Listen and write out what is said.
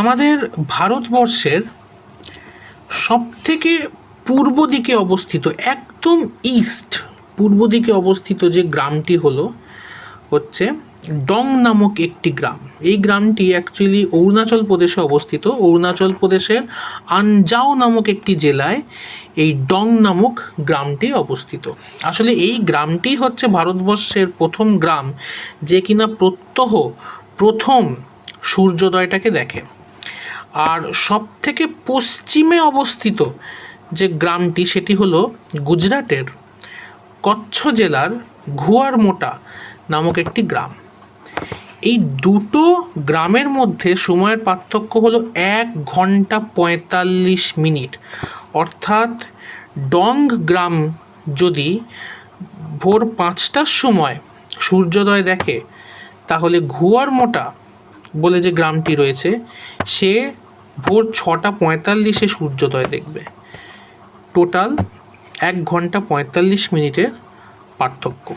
আমাদের ভারতবর্ষের সবথেকে পূর্ব দিকে অবস্থিত, একদম ইস্ট পূর্ব দিকে অবস্থিত যে গ্রামটি হলো হচ্ছে ডং নামক একটি গ্রাম। এই গ্রামটি অ্যাকচুয়ালি অরুণাচল প্রদেশে অবস্থিত। অরুণাচল প্রদেশের আনজাও নামক একটি জেলায় এই ডং নামক গ্রামটি অবস্থিত। আসলে এই গ্রামটি হচ্ছে ভারতবর্ষের প্রথম গ্রাম যে কিনা প্রত্যহ প্রথম সূর্যোদয়টাকে দেখে। আর সবথেকে পশ্চিমে অবস্থিত যে গ্রামটি, সেটি হলো গুজরাটের কচ্ছ জেলার ঘুয়ারমোটা নামক একটি গ্রাম। এই দুটো গ্রামের মধ্যে সময়ের পার্থক্য হলো এক ঘণ্টা পঁয়তাল্লিশ মিনিট। অর্থাৎ ডং গ্রাম যদি ভোর পাঁচটার সময় সূর্যোদয় দেখে, তাহলে ঘুয়ারমোটা বলে যে গ্রামটি রয়েছে, সে ভোর ছটা পঁয়তাল্লিশে সূর্যোদয় দেখবে। টোটাল এক ঘণ্টা পঁয়তাল্লিশ মিনিটের পার্থক্য।